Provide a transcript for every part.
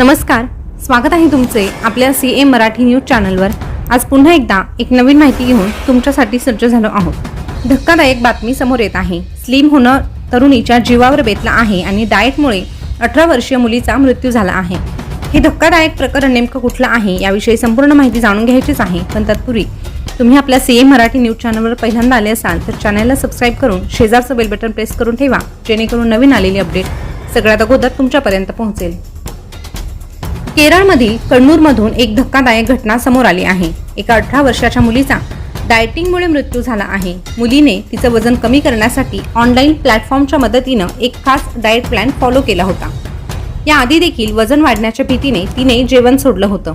नमस्कार स्वागत आहे तुमचे आपल्या सी एम मराठी न्यूज चॅनलवर. आज पुन्हा एकदा एक नवीन माहिती घेऊन तुमच्यासाठी सज्ज झालो आहोत. धक्कादायक बातमी समोर येत आहे. स्लिम होणं तरुणीच्या जीवावर बेतलं आहे आणि डाएटमुळे अठरा वर्षीय मुलीचा मृत्यू झाला आहे. हे धक्कादायक प्रकरण नेमकं कुठलं आहे याविषयी संपूर्ण माहिती जाणून घ्यायचीच आहे पण तत्पूर्वी तुम्ही आपल्या सी ए मराठी न्यूज चॅनलवर पहिल्यांदा आले असाल तर चॅनलला सबस्क्राईब करून शेजारचं बेल बटन प्रेस करून ठेवा जेणेकरून नवीन आलेली अपडेट सगळ्यात अगोदर तुमच्यापर्यंत पोहोचेल. केरळमधील कण्णूरमधून एक धक्कादायक घटना समोर आली आहे. एका अठरा वर्षाच्या मुलीचा डायटिंगमुळे मृत्यू झाला आहे. मुलीने तिचं वजन कमी करण्यासाठी ऑनलाईन प्लॅटफॉर्मच्या मदतीनं एक खास डाएट प्लॅन फॉलो केला होता. याआधी देखील वजन वाढण्याच्या भीतीने तिने जेवण सोडलं होतं.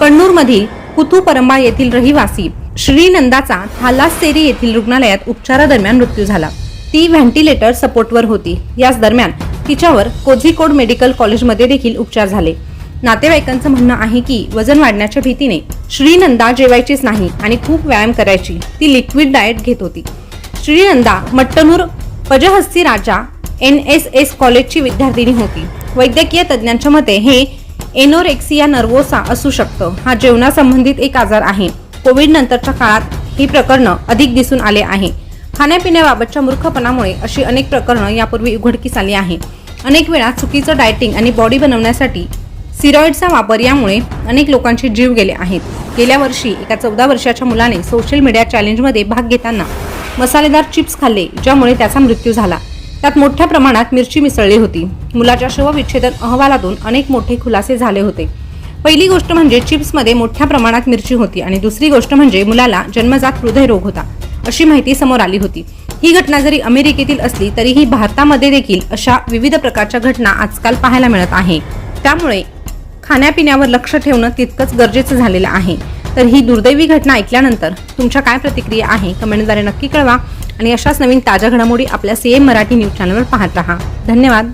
कण्णूरमधील कुथुपरंबा येथील रहिवासी श्रीनंदाचा थालासेरी येथील रुग्णालयात उपचारादरम्यान मृत्यू झाला. ती व्हेंटिलेटर सपोर्टवर होती. याच दरम्यान तिच्यावर कोझिकोड मेडिकल कॉलेजमध्ये देखील उपचार झाले. नातेवाईकांचं म्हणणं आहे की वजन वाढण्याच्या भीतीने श्रीनंदा जेवायचीच नाही आणि खूप व्यायाम करायची. ती लिक्विड डाएट घेत होती. Shrinanda Mattannur Pazhassi Raja N S S कॉलेजची विद्यार्थिनी होती. वैद्यकीय तज्ज्ञांच्या मते हे एनोरेक्सिया नर्वोसा असू शकतं. हा जेवणासंबंधित एक आजार आहे. कोविड नंतरच्या काळात ही प्रकरणं अधिक दिसून आले आहे. खाण्यापिण्याबाबतच्या मूर्खपणामुळे अशी अनेक प्रकरणं यापूर्वी उघडकीस आली आहे. अनेक वेळा चुकीचं डायटिंग आणि बॉडी बनवण्यासाठी सिरॉइडचा वापर यामुळे अनेक लोकांचे जीव गेले आहेत. गेल्या वर्षी एका चौदा वर्षाच्या मुलाने सोशल मीडिया चॅलेंजमध्ये भाग घेताना मसालेदार चिप्स खाल्ले ज्यामुळे त्याचा मृत्यू झाला. त्यात मोठ्या प्रमाणात मिरची मिसळली होती. मुलाच्या शवविच्छेदन अहवालातून अनेक मोठे खुलासे झाले होते. पहिली गोष्ट म्हणजे चिप्समध्ये मोठ्या प्रमाणात मिरची होती आणि दुसरी गोष्ट म्हणजे मुलाला जन्मजात हृदयरोग होता अशी माहिती समोर आली होती. ही घटना जरी अमेरिकेतील असली तरीही भारतामध्ये देखील अशा विविध प्रकारच्या घटना आजकाल पाहायला मिळत आहे. त्यामुळे खाण्यापिण्यावर लक्ष ठेवणं तितकंच गरजेचं झालेलं आहे. तर ही दुर्दैवी घटना ऐकल्यानंतर तुमच्या काय प्रतिक्रिया आहे? कमेंटद्वारे नक्की कळवा. आणि अशाच नवीन ताज्या घडामोडी आपल्या सी एम मराठी न्यूज चॅनलवर पाहत राहा. धन्यवाद.